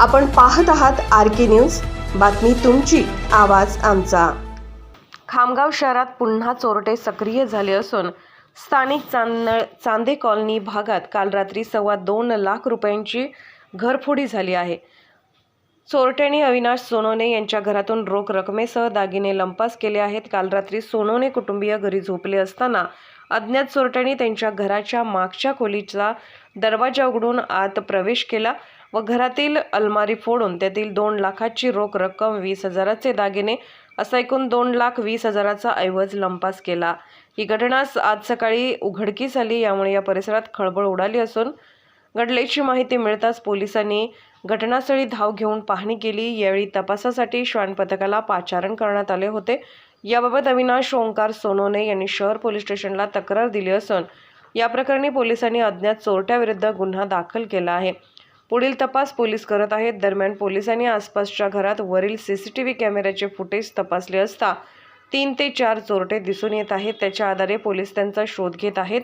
आपण पाहत आहात आर के न्यूज. बातमी तुमची आवाज आमचा. खामगाव शहरात पुन्हा चोरटे सक्रिय झाले असून स्थानिक चांद चांदे कॉलनी भागात काल रात्री सव्वा दोन लाख रुपयांची घरफोडी झाली आहे. चोरट्यांनी अविनाश सोनोने यांच्या घरातून रोख रकमेसह दागिने लंपास केले आहेत. काल रात्री सोनोने कुटुंबीय घरी झोपले असताना अज्ञात चोरट्यांनी त्यांच्या घराच्या मागच्या खोलीचा दरवाजा उघडून आत प्रवेश केला व घरातील अलमारी फोडून त्यातील दोन लाखाची रोख रक्कम वीस हजाराचे दागिने असा एकूण दोन लाख वीस हजाराचा ऐवज लंपास केला. ही घटना आज सकाळी उघडकीस आली. यामुळे या परिसरात खळबळ उडाली असून घडल्याची माहिती मिळताच पोलिसांनी घटनास्थळी धाव घेऊन पाहणी केली. यावेळी तपासासाठी श्वान पथकाला पाचारण करण्यात आले होते. याबाबत अविनाश ओंकार सोनोने यांनी शहर पोलीस स्टेशनला तक्रार दिली असून या प्रकरणी पोलिसांनी अज्ञात चोरट्याविरुद्ध गुन्हा दाखल केला आहे. पुढील तपास पोलीस करत आहेत. दरम्यान पोलिसांनी आसपासच्या घरात वरील सी सी टी व्ही कॅमेऱ्याचे फुटेज तपासले असता तीन ते चार चोरटे दिसून येत आहेत. त्याच्या आधारे पोलीस त्यांचा शोध घेत आहेत.